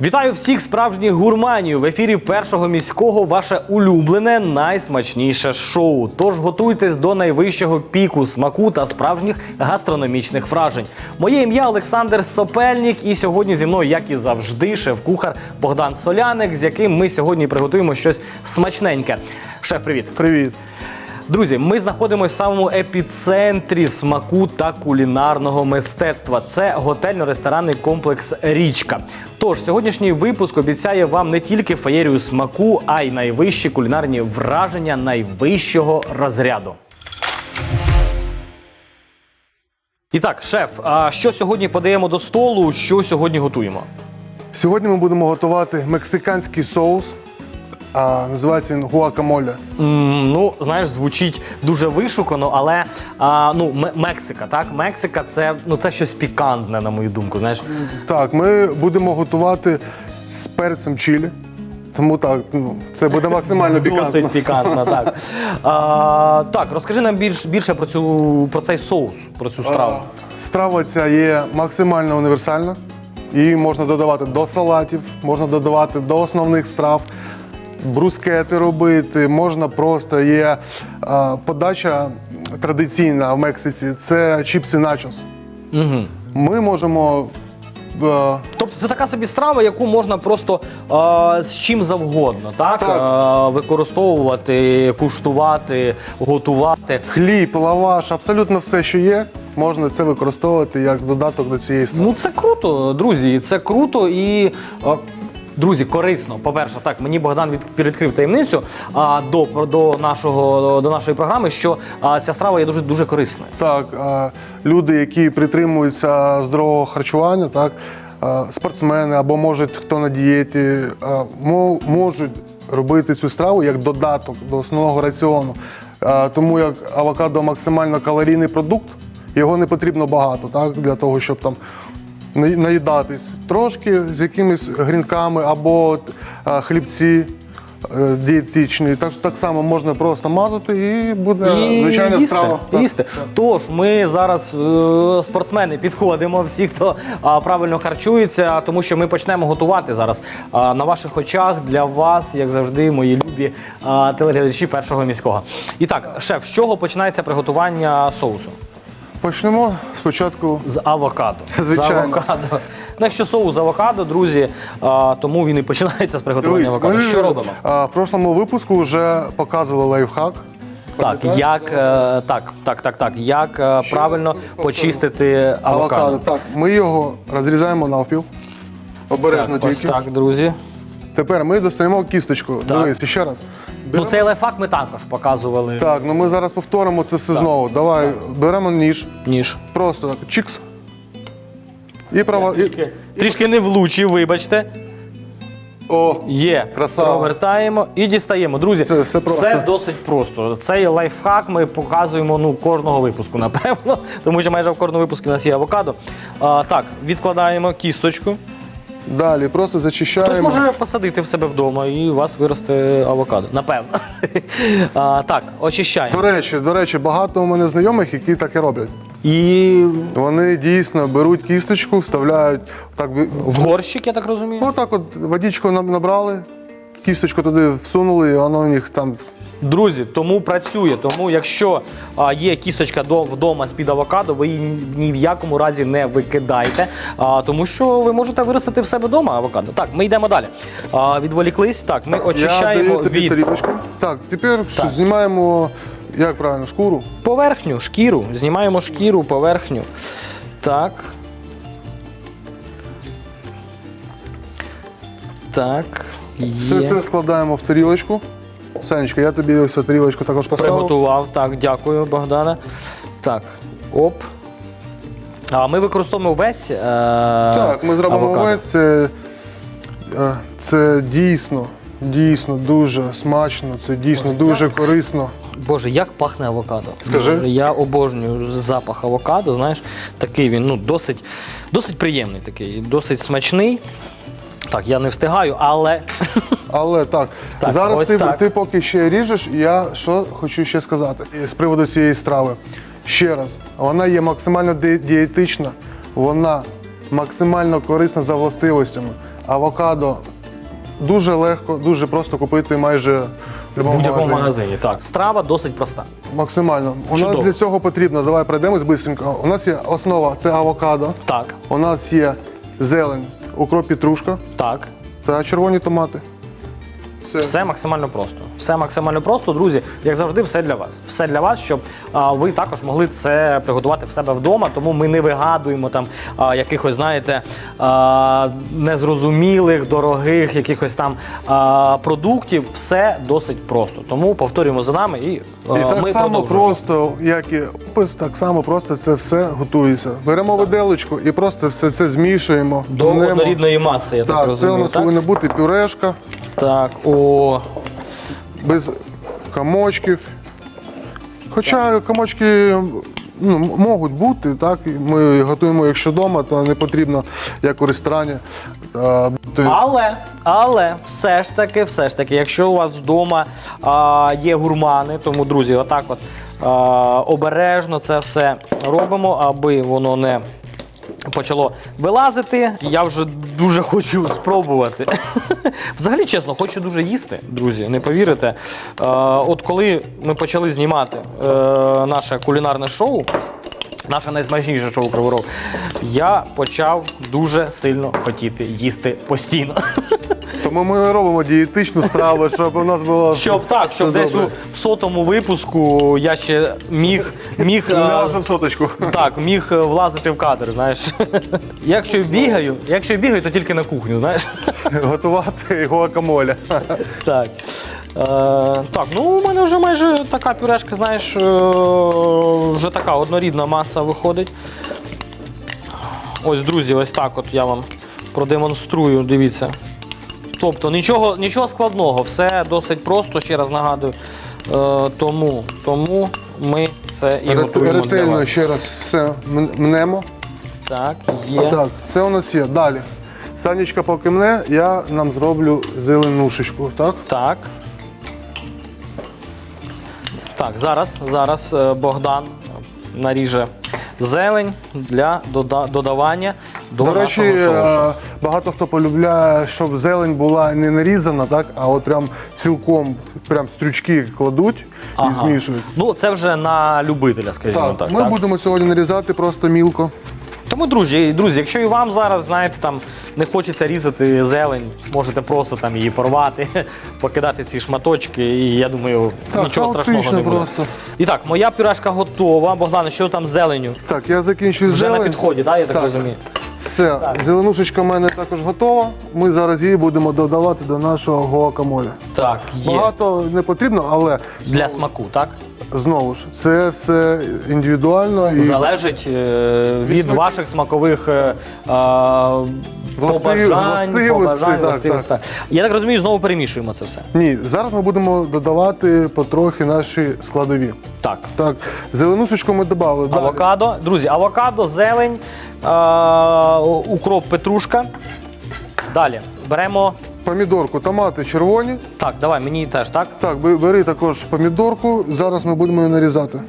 Вітаю всіх справжніх гурманів в ефірі першого міського. Ваше улюблене найсмачніше шоу. Тож готуйтесь до найвищого піку смаку та справжніх гастрономічних вражень. Моє ім'я Олександр Сопельник, і сьогодні зі мною, як і завжди, шеф-кухар Богдан Соляник, з яким ми сьогодні приготуємо щось смачненьке. Шеф, привіт. Привіт. Друзі, ми знаходимося в самому епіцентрі смаку та кулінарного мистецтва. Це готельно-ресторанний комплекс Річка. Тож сьогоднішній випуск обіцяє вам не тільки феєрію смаку, а й найвищі кулінарні враження найвищого розряду. І так, шеф, а що сьогодні подаємо до столу? Що сьогодні готуємо? Сьогодні ми будемо готувати мексиканський соус. А, називається він гуакамоле. М, ну, знаєш, звучить дуже вишукано, але а, ну, М- Мексика, так? Мексика це, ну, це щось пікантне, на мою думку. Знаєш, Так, ми будемо готувати з перцем чилі. Тому так, ну, це буде максимально пікантно. Досить пікантно, так. А, так, розкажи нам більш, більше про, цю, про цей соус, про цю страву. А, Страва ця є максимально універсальна. Її можна додавати до салатів, можна додавати до основних страв, брускети робити, можна просто є а, подача традиційна в Мексиці це чіпси начос. Угу. Ми можемо. е, Тобто це така собі страва, яку можна просто а, з чим завгодно, так? Так. А, використовувати, куштувати, готувати. Хліб, лаваш, абсолютно все, що є, можна це використовувати як додаток до цієї страви. Ну це круто, друзі. Це круто і. А, Друзі, корисно. По-перше, так мені Богдан від відкрив таємницю а, до, до, нашого, до нашої програми, що а, ця страва є дуже дуже корисною. Так, е, люди, які притримуються здорового харчування, так, е, спортсмени або може хто на дієті, мо- можуть робити цю страву як додаток до основного раціону. Е, Тому як авокадо максимально калорійний продукт, його не потрібно багато так, для того, щоб там наїдатись. Трошки з якимись грінками або е, хлібці. е, Дієтичні, так, так само можна просто мазати і буде І звичайна їсти, страва. Так. їсти. Тож ми зараз е, спортсмени підходимо, всі, хто правильно харчується, тому що ми почнемо готувати зараз на ваших очах для вас, як завжди, мої любі телеглядачі першого міського. І так, шеф, з чого починається приготування соусу? Почнемо спочатку. З авокадо. Звичайно. З авокадо. Ну, якщо соус з авокадо, друзі, а, тому він і починається з приготування Дивись, авокадо. ми, Що робимо? а, В прошлому випуску вже показували лайфхак. Так, Пам'ятаєш як е, так, так, так, так, як е, правильно раз почистити авокадо. Так, ми його розрізаємо навпіл. Обережно Так, ось тільки. так, друзі. Тепер ми достаємо кісточку. Так. Дивись, ще раз. Ну, цей лайфхак ми також показували. Так, ну ми зараз повторимо це все знову. Давай, беремо ніж, Ніж. просто так, чікс. І права. І... Трішки не влучив, вибачте. О, Є. Красава. Провертаємо і дістаємо. Друзі, Це все просто. досить просто. Цей лайфхак ми показуємо ну, кожного випуску, напевно. Тому що майже в кожному випуску у нас є авокадо. А, так, відкладаємо кісточку. Далі просто Хтось зачищаємо. може посадити в себе вдома і у вас виросте авокадо. Напевно. А, так, очищаємо. До речі, до речі, багато у мене знайомих, які так і роблять. І Вони дійсно беруть кісточку, вставляють так. в горщик, я так розумію. Отак от водичку нам набрали, кісточку туди всунули, і воно у них там. Друзі, тому працює. Тому якщо а, є кісточка до, вдома з-під авокадо, ви її ні в якому разі не викидайте, а, тому що ви можете виростити в себе вдома авокадо. Так, ми йдемо далі. А, відволіклись. Так, ми очищаємо даю тобі від тарілочку. Так, тепер що, знімаємо, як правильно, шкуру. поверхню, шкіру. Знімаємо шкіру, поверхню. Так. Так. Все це складаємо в тарілочку. Санечка, я тобі ось тарілочку також поставив. Приготував, так, дякую, Богдане. Так, оп. А ми використовуємо весь. Е- Так, ми зробимо авокадо. весь. Це, е, це дійсно, дійсно дуже смачно, це дійсно дуже корисно. Боже, як пахне авокадо. Скажи. Боже, я обожнюю запах авокадо. Знаєш, такий він ну, досить, досить приємний, такий, досить смачний. Так, я не встигаю, але Але так, Так, зараз ось ти, так. ти поки ще ріжеш, я що хочу ще сказати І з приводу цієї страви. Ще раз, вона є максимально ді- дієтична, вона максимально корисна за властивостями. Авокадо дуже легко, дуже просто купити майже в В будь-якому будь-якому магазині. магазині. Так, страва досить проста. Максимально. У Чудово. нас для цього потрібно, давай пройдемось швидко. У нас є основа це авокадо, Так, у нас є зелень, укроп, петрушка так. та червоні томати. Все. Все максимально просто. Все максимально просто, друзі. Як завжди, все для вас. Все для вас, щоб а, ви також могли це приготувати в себе вдома. Тому ми не вигадуємо там а, якихось, знаєте, а, незрозумілих, дорогих, якихось там а, продуктів. Все досить просто. Тому повторюємо за нами і, а, І так ми само просто, як і опис, так само просто це все готується. Беремо виделочку і просто все це змішуємо. До однорідної маси, я так, Так, це у нас так? повинна бути пюрешка так, о, без комочків. Хоча комочки ну, можуть бути, так, ми готуємо, якщо вдома, то не потрібно, як у ресторані. бути. Але, але все ж таки, все ж таки, якщо у вас вдома а, є гурмани, тому друзі, отак от а, обережно це все робимо, аби воно не почало вилазити. Я вже дуже хочу спробувати. Взагалі, чесно, хочу дуже їсти, друзі, не повірите. А, от коли ми почали знімати е, наше кулінарне шоу. Наше найсмачніше шоу Криворог. Я почав дуже сильно хотіти їсти постійно. Тому ми робимо дієтичну страву, щоб у нас було. Щоб так, щоб десь у сотому випуску я ще міг, міг, е, ляжемо в соточку. так, міг е, влазити в кадр, знаєш. Якщо бігаю, якщо бігаю, то тільки на кухню, знаєш. Готувати гуакамоле. Так. Е, так, ну у мене вже майже така пюрешка, знаєш, е, вже така однорідна маса виходить. Ось, друзі, ось так от я вам продемонструю, дивіться. Тобто нічого, нічого складного, все досить просто, ще раз нагадую. Е, тому, тому ми це і готуємо для Ретельно вас. ще раз все мнемо. Так, є. Так, це у нас є. Далі. Санечка поки мне, я нам зроблю зеленушечку, так? Так. Так, зараз, зараз е, Богдан наріже зелень для дода- додавання до, До речі, нашого соусу. е, багато хто полюбляє, щоб зелень була не нарізана, так, а от прям цілком прям стрючки кладуть Ага. і змішують. Ну, це вже на любителя, скажімо так. Так, ми так? будемо сьогодні нарізати просто мілко. Тому, друзі, друзі, якщо і вам зараз, знаєте, там не хочеться різати зелень, можете просто там її порвати, покидати ці шматочки, і я думаю, Так, нічого страшного хаотично не буде. просто. І так, моя пюрешка готова. Богдан, що там з зеленю? Так, я закінчую Вже зелень. на підході, так, я так, Так. розумію? Все, зеленушечка в мене також готова. Ми зараз її будемо додавати до нашого гуакамоле. Так, є. Багато не потрібно, але Для смаку, так? Знову ж, це все індивідуально і Залежить е, від смаків. ваших смакових е, а, побажань, властивостей, побажань, так, властивостей. так. Я так розумію, знову перемішуємо це все. ні. Зараз ми будемо додавати потрохи наші складові. Так. Так, зеленушечку ми додали. Далі. Авокадо. Друзі, авокадо, зелень, а, укроп, петрушка. Далі беремо. Помідорку, томати червоні. Так, давай, мені теж, так? Так, бе- бери також помідорку. Зараз ми будемо її нарізати.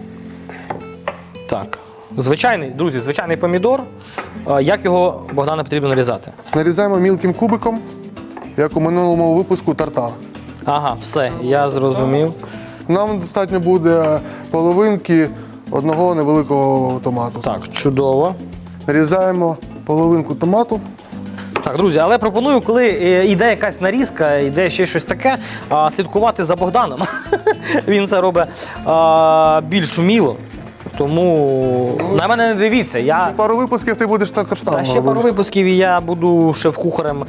Так. Звичайний, друзі, звичайний помідор. А, Як його Богдана потрібно нарізати? Нарізаємо мілким кубиком, як у минулому випуску тартар. Ага, все, я зрозумів. Нам достатньо буде половинки одного невеликого томату. Так, чудово. Нарізаємо половинку томату. Так, друзі, але пропоную, коли е, йде якась нарізка, йде ще щось таке, слідкувати за Богданом. Він це робить більш уміло. Тому на мене не дивіться. Я Пару випусків ти будеш також там. та ще пару випусків і я буду шеф-кухарем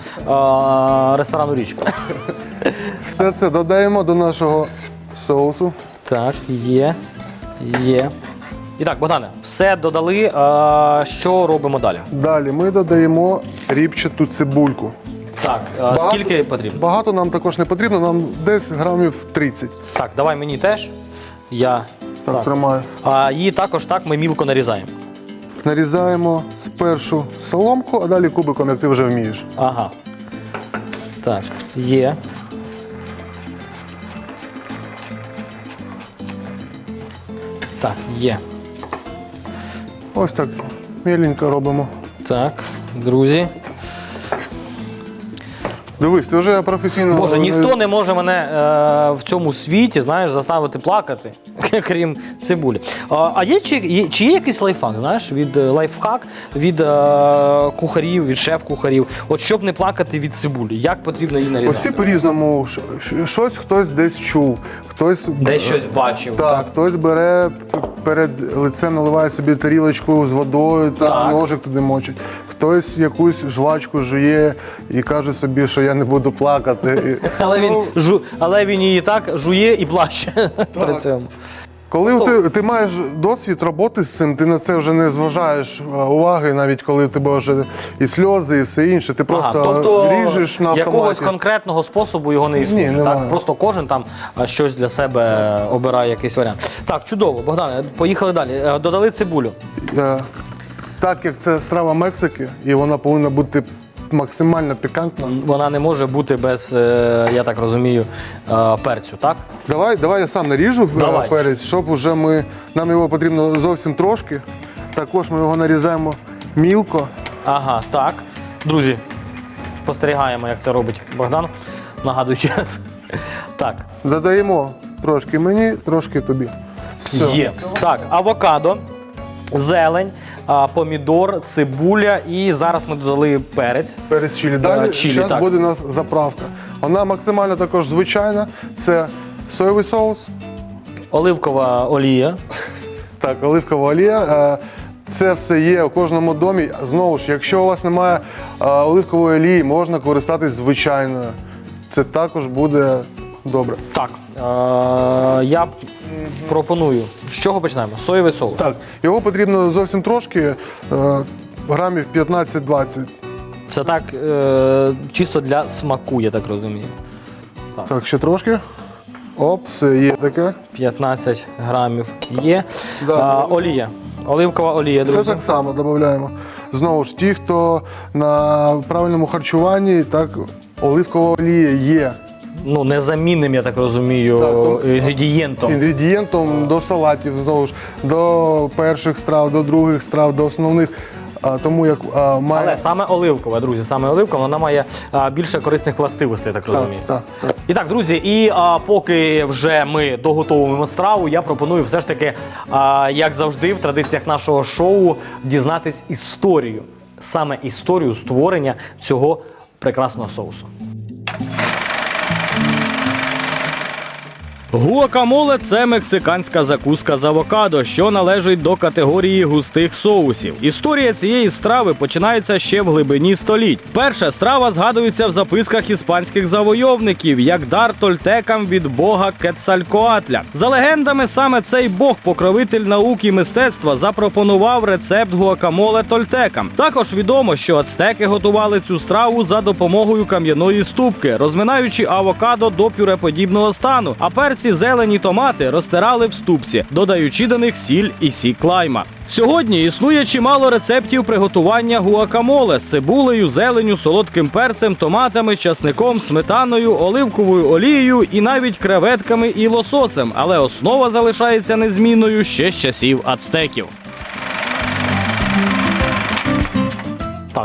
ресторану Річка. Все це додаємо до нашого соусу. Так, є. Є. І так, Богдане, все додали. А, що робимо далі? Далі ми додаємо ріпчату цибульку. Так, а, скільки потрібно? Багато нам також не потрібно, нам десь грамів 30. Так, давай мені теж. Я. Так, Так. тримаю. А її також так ми мілко нарізаємо. Нарізаємо спершу соломку, а далі кубиком, як ти вже вмієш. Ага. Так, є. Так, є. Ось так міленько робимо. Так, друзі. Дивись, ти вже професійно. Боже, ніхто не може мене е, в цьому світі, знаєш, заставити плакати, крім цибулі. А, а є чи, є чи є якийсь лайфхак, знаєш, від е, лайфхак від е, кухарів, від шеф-кухарів? От щоб не плакати від цибулі, як потрібно її нарізати? Усі по-різному. Щось хтось десь чув, хтось Десь щось бачив. Так, хтось бере перед лицем, наливає собі тарілочку з водою та Так. ножик туди мочить. Хтось якусь жвачку жує і каже собі, що я не буду плакати. Але він, Ну, жу, але він її так жує і плаче при цьому. Коли ти, ти маєш досвід роботи з цим, ти на це вже не зважаєш е, уваги, навіть коли тебе вже і сльози, і все інше. Ти просто Ага, тобто ріжеш на якогось конкретного способу його не існує. Ні, так? немає. Просто кожен там щось для себе обирає якийсь варіант. Так, чудово, Богдане, поїхали далі. Е, Додали цибулю. Е, Так як це страва Мексики, і вона повинна бути максимально пікантна. Вона не може бути без, е, я так розумію, е, перцю, так? Давай, давай я сам наріжу е, Давай. перець, щоб уже ми. Нам його потрібно зовсім трошки. Також ми його нарізаємо мілко. Ага, так. Друзі, спостерігаємо, як це робить Богдан. Нагадую час. Так, Додаємо трошки мені, трошки тобі. Все. є. Так, авокадо, зелень, помідор, цибуля і зараз ми додали перець. Перець чилі. Далі Е, чилі, зараз так. буде у нас заправка. Вона максимально також звичайна. Це соєвий соус, Оливкова олія. так, оливкова олія. Е, Це все є у кожному домі. Знову ж, якщо у вас немає е, оливкової олії, можна користатись звичайною. Це також буде добре. Так, е, я пропоную. З чого починаємо? Соєвий соус. Так, його потрібно зовсім трошки, е, грамів 15-20. Це так е, чисто для смаку, я так розумію. Так, ще трошки. Оп, Все є таке. 15 грамів є. Да. А, олія. Оливкова олія, Все друзі. так само додаємо. Знову ж, ті, хто на правильному харчуванні, так оливкова олія є Ну, незамінним, я так розумію, Так, то- інгредієнтом. інгредієнтом до салатів, знову ж, до перших страв, до других страв, до основних. А, тому як а, має. Але саме оливкова, друзі, саме оливкова, вона має а, більше корисних властивостей, я так розумію. так, так. І так, друзі, і а, поки вже ми доготовуємо страву, я пропоную все ж таки, а, як завжди, в традиціях нашого шоу дізнатись історію, саме історію створення цього прекрасного соусу. Гуакамоле це мексиканська закуска з авокадо, що належить до категорії густих соусів. Історія цієї страви починається ще в глибині століть. Перша страва згадується в записках іспанських завойовників як дар тольтекам від бога Кецалькоатля. За легендами, саме цей бог-покровитель наук і мистецтва запропонував рецепт гуакамоле тольтекам. Також відомо, що ацтеки готували цю страву за допомогою кам'яної ступки, розминаючи авокадо до пюреподібного стану, а перці, зелені томати розтирали в ступці, додаючи до них сіль і сік лайма. Сьогодні існує чимало рецептів приготування гуакамоле з цибулею, зеленю, солодким перцем, томатами, часником, сметаною, оливковою олією і навіть креветками і лососем, але основа залишається незмінною ще з часів ацтеків.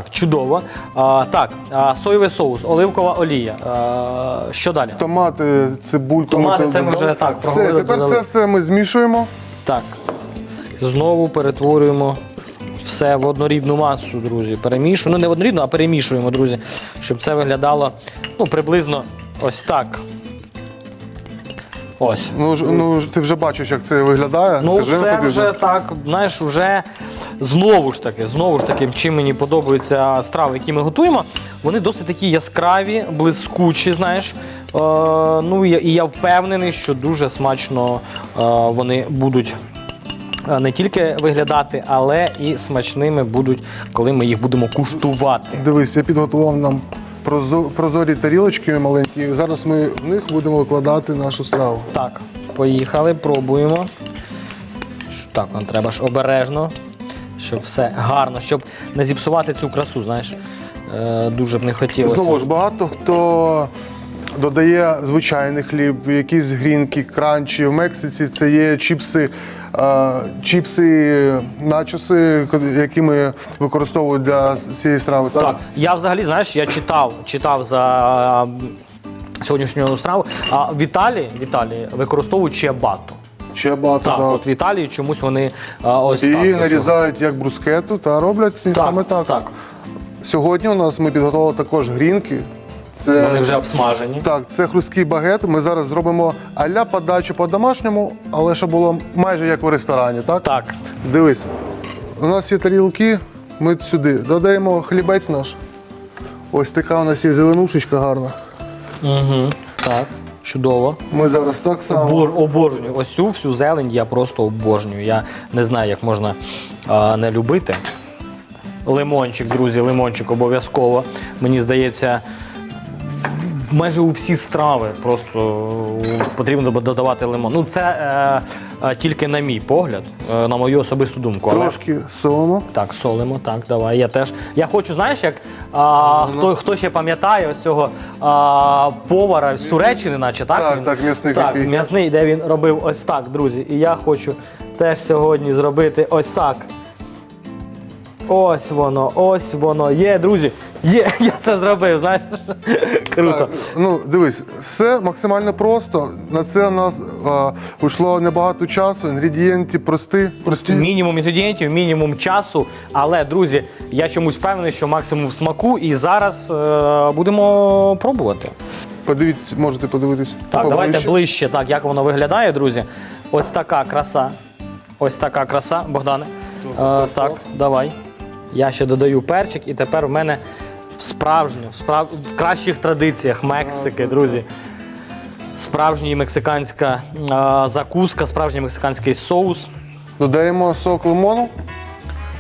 Так, чудово. А, так, а, соєвий соус, оливкова олія. А, що далі? Томати, цибульку. Томати ми це ми додали. вже так Все, проговорили, тепер додали. це все ми змішуємо. Так. Знову перетворюємо все в однорідну масу, друзі. Перемішуємо. Ну, не в однорідну, а перемішуємо, друзі, щоб це виглядало ну, приблизно ось так. Ось. Ну, ну ти вже бачиш, як це виглядає. Ну, Скажи це тоді вже так, знаєш, вже знову ж таки, знову ж таки, чим мені подобаються страви, які ми готуємо, вони досить такі яскраві, блискучі, знаєш. Е, ну і я- впевнений, що дуже смачно е, вони будуть. е, Не тільки виглядати, але і смачними будуть, коли ми їх будемо куштувати. Дивись, я підготував нам прозорі тарілочки маленькі. Зараз ми в них будемо викладати нашу страву. Так, поїхали, пробуємо. Так, нам треба ж обережно, щоб все гарно, щоб не зіпсувати цю красу, знаєш. Е, дуже б не хотілося. Знову ж багато хто додає звичайний хліб, якісь грінки, кранчі. В Мексиці це є чіпси чіпси, начоси, які ми використовують для цієї страви. Так, Так, я взагалі, знаєш, я читав, читав за сьогоднішню страву. А в Італії, в Італії використовують чиабату. багато. Так, так. от в Італії чомусь вони а, ось І так. нарізають як брускету та роблять Так, саме так. так. Сьогодні у нас ми підготували також грінки. Це Вони вже обсмажені. Так, це хрусткий багет. Ми зараз зробимо аля подачу по-домашньому, але щоб було майже як в ресторані, так? Так. Дивись, у нас є тарілки, ми сюди додаємо хлібець наш. Ось така у нас є зеленушечка гарна. Угу. Так, чудово. Ми зараз так само. Обор, обожнюю. Ось цю всю зелень я просто обожнюю. Я не знаю, як можна а, не любити. Лимончик, друзі, лимончик обов'язково. Мені здається, майже у всі страви просто потрібно додавати лимон. Ну, це е, е, тільки на мій погляд, е, на мою особисту думку. Але... Трошки солимо. Так, солимо, так, давай. Я теж. Я хочу, знаєш, як а, хто, хто ще пам'ятає ось цього а, повара з Туреччини, наче так? Так, він? так, м'ясний Так, м'ясний, де він робив ось так, друзі. І я хочу теж сьогодні зробити ось так. Ось воно, ось воно. Є, друзі. Є, я це зробив, знаєш. Круто. Так, ну дивись, все максимально просто. На це у нас а, вийшло небагато часу. Інгредієнти прості. прості. Мінімум інгредієнтів, мінімум часу. Але, друзі, я чомусь впевнений, що максимум смаку. І зараз е, будемо пробувати. Подивіться, можете подивитись. Так, давайте ближче, так, як воно виглядає, друзі. Ось така краса. Ось така краса, Богдане. Е, так, давай. Я ще додаю перчик, і тепер в мене в справжню, в, справ... в кращих традиціях Мексики, друзі. Справжня мексиканська е, закуска, справжній мексиканський соус. Додаємо сок лимону,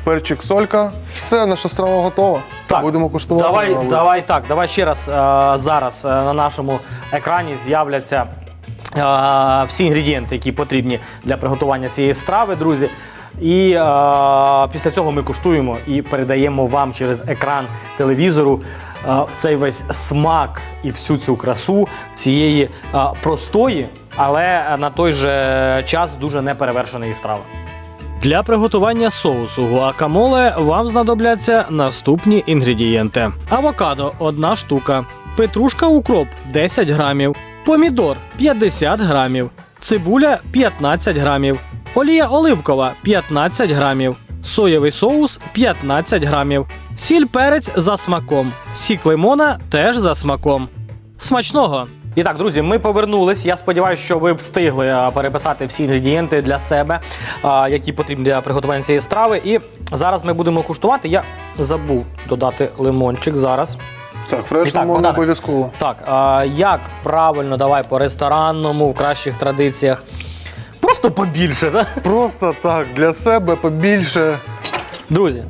перчик, солька. Все, наша страва готова. Так, Будемо куштувати. Давай, мабуть. давай так, давай ще раз. е, зараз е, на нашому екрані з'являться всі інгредієнти, які потрібні для приготування цієї страви, друзі. І е, після цього ми куштуємо і передаємо вам через екран телевізору е, цей весь смак і всю цю красу цієї е, простої, але на той же час дуже неперевершеної страви. Для приготування соусу гуакамоле вам знадобляться наступні інгредієнти: авокадо 1 штука, петрушка укроп 10 грамів, помідор 50 грамів, цибуля 15 грамів, олія оливкова 15 грамів, соєвий соус 15 грамів, сіль перець за смаком, сік лимона теж за смаком. Смачного! І так, друзі, ми повернулись. Я сподіваюся, що ви встигли переписати всі інгредієнти для себе, які потрібні для приготування цієї страви. І зараз ми будемо куштувати. Я забув додати лимончик зараз. Так, фреш так, лимон обов'язково. Так, а, як правильно, давай по ресторанному, в кращих традиціях. Просто побільше, так? Просто так, для себе побільше. Друзі, е,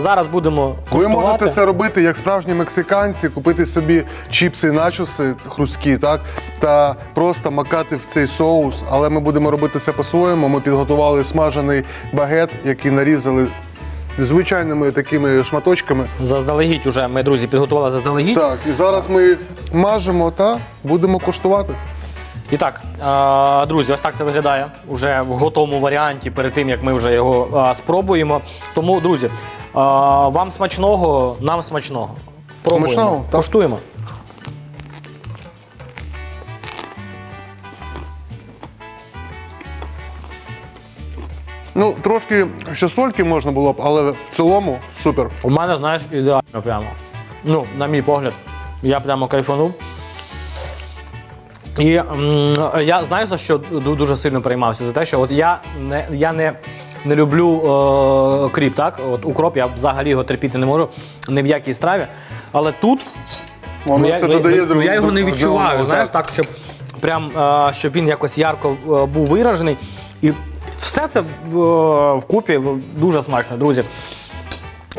зараз будемо Ви куштувати. можете це робити як справжні мексиканці, купити собі чіпси, начоси хрусткі, так та просто макати в цей соус. Але ми будемо робити це по-своєму. Ми підготували смажений багет, який нарізали звичайними такими шматочками. Заздалегідь уже ми, друзі, підготували заздалегідь. Так, і зараз ми мажемо та будемо коштувати. І так, друзі, ось так це виглядає уже в готовому варіанті перед тим, як ми вже його спробуємо. Тому, друзі, вам смачного, нам смачного. Пробуємо. Куштуємо. Ну, трошки ще сольки можна було б, але в цілому супер. У мене, знаєш, ідеально прямо. Ну, на мій погляд, я прямо кайфанув. І м, я знаю, за що дуже сильно переймався. За те, що от я не, я не, не люблю е, кріп, так? От укроп, я взагалі його терпіти не можу ні в якій страві. Але тут Воно я, це я- додає друг- я його не відчуваю, зеленого, знаєш, так. щоб прям е, щоб він якось ярко е, був виражений. І все це в, е, вкупі дуже смачно, друзі.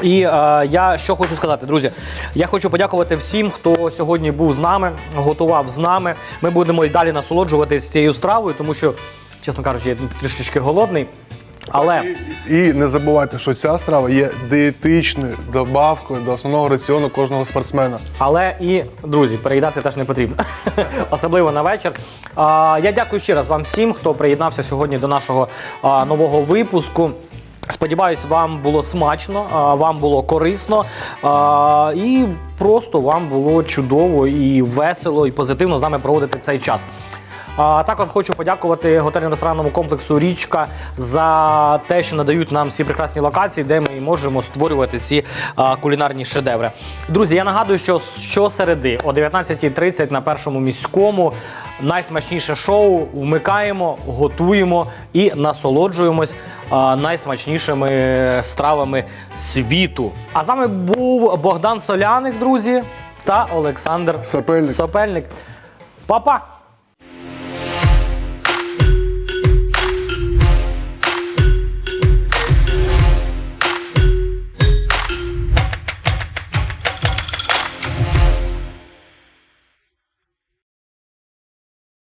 І е, я що хочу сказати, друзі. Я хочу подякувати всім, хто сьогодні був з нами, готував з нами. Ми будемо і далі насолоджуватися цією стравою, тому що, чесно кажучи, я трішечки голодний. Але І, і не забувайте, що ця страва є дієтичною добавкою до основного раціону кожного спортсмена. Але і друзі, переїдати теж не потрібно, особливо на вечір. А, я дякую ще раз вам всім, хто приєднався сьогодні до нашого а, нового випуску. Сподіваюсь, вам було смачно, вам було корисно і просто вам було чудово і весело, і позитивно з нами проводити цей час. А також хочу подякувати готельно-ресторанному комплексу Річка за те, що надають нам ці прекрасні локації, де ми можемо створювати ці а, кулінарні шедеври. Друзі, я нагадую, що щосереди о 19.30 на першому міському найсмачніше шоу вмикаємо, готуємо і насолоджуємось а, найсмачнішими стравами світу. А з вами був Богдан Соляник, друзі, та Олександр Сапельник. Сапельник. Па-па!